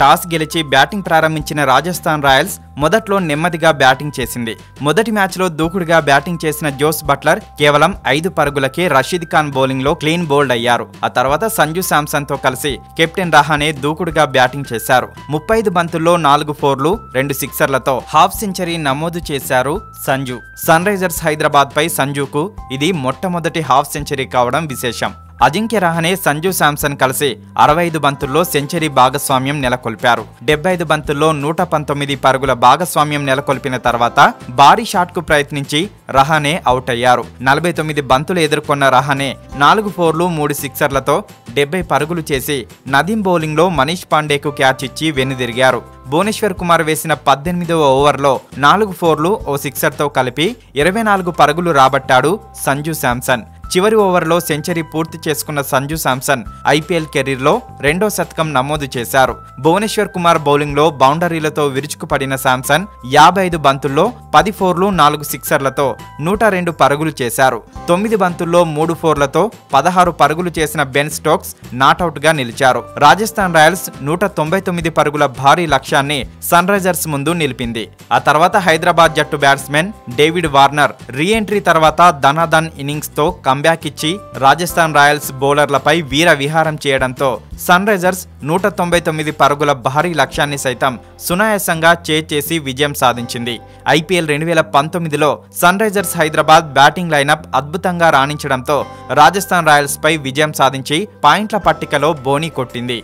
Toss గెలిచి batting ప్రారంభించిన Rajasthan Royals మొదట్లో నెమ్మదిగా బ్యాటింగ్ చేసింది. మొదటి మ్యాచ్లో దూకుడుగా బ్యాటింగ్ చేసిన జోస్ బట్లర్ కేవలం ఐదు పరుగులకే రషీద్ ఖాన్ బౌలింగ్లో క్లీన్ బౌల్డ్ అయ్యారు. ఆ తర్వాత సంజు శాంసన్తో కలిసి కెప్టెన్ రహానే దూకుడుగా బ్యాటింగ్ చేశారు. ముప్పైదు బంతుల్లో నాలుగు ఫోర్లు రెండు సిక్సర్లతో హాఫ్ సెంచరీ నమోదు చేశారు సంజు. సన్ రైజర్స్ హైదరాబాద్ పై సంజుకు ఇది మొట్టమొదటి హాఫ్ సెంచరీ కావడం విశేషం. అజింక్య రహనే సంజు శాంసన్ కలిసి అరవై ఐదు బంతుల్లో సెంచరీ భాగస్వామ్యం నెలకొల్పారు. డెబ్బై ఐదు బంతుల్లో నూట పంతొమ్మిది పరుగుల భాగస్వామ్యం నెలకొల్పిన తర్వాత భారీ షాట్కు ప్రయత్నించి రహానే అవుట్ అయ్యారు నలభై తొమ్మిది బంతులు ఎదుర్కొన్న రహానే నాలుగు ఫోర్లు మూడు సిక్సర్లతో డెబ్బై పరుగులు చేసి నదీం బౌలింగ్లో మనీష్ పాండేకు క్యాచ్ ఇచ్చి వెనుదిరిగారు. భువనేశ్వర్ కుమార్ వేసిన పద్దెనిమిదవ ఓవర్లో నాలుగు ఫోర్లు ఓ సిక్సర్తో కలిపి ఇరవై నాలుగు పరుగులు రాబట్టాడు సంజు శాంసన్. చివరి ఓవర్లో సెంచరీ పూర్తి చేసుకున్న సంజు శాంసన్ ఐపీఎల్ కెరీర్లో రెండో శతకం నమోదు చేశారు. భువనేశ్వర్ కుమార్ బౌలింగ్లో బౌండరీలతో విరుచుకుపడిన శాంసన్ యాభై ఐదు బంతుల్లో పది ఫోర్లు నాలుగు సిక్సర్లతో నూట రెండు పరుగులు చేశారు. తొమ్మిది బంతుల్లో మూడు ఫోర్లతో పదహారు పరుగులు చేసిన బెన్ స్టోక్స్ నాటౌట్గా నిలిచారు. రాజస్థాన్ రాయల్స్ నూట తొంభై తొమ్మిది పరుగుల భారీ లక్ష్యాన్ని సన్ రైజర్స్ ముందు నిలిపింది. ఆ తర్వాత హైదరాబాద్ జట్టు batsmen David Warner reentry తర్వాత ధనాధన్ ఇన్నింగ్స్తో కమ్ కంబ్యాక్ ఇచ్చి రాజస్థాన్ రాయల్స్ బౌలర్లపై వీర విహారం చేయడంతో సన్ రైజర్స్ నూట తొంభై తొమ్మిది పరుగుల భారీ లక్ష్యాన్ని సైతం సునాయాసంగా చేసి విజయం సాధించింది. ఐపీఎల్ రెండు వేల పంతొమ్మిదిలో Sunrisers Hyderabad batting lineup అద్భుతంగా రాణించడంతో రాజస్థాన్ రాయల్స్పై విజయం సాధించి పాయింట్ల పట్టికలో బోనీ కొట్టింది.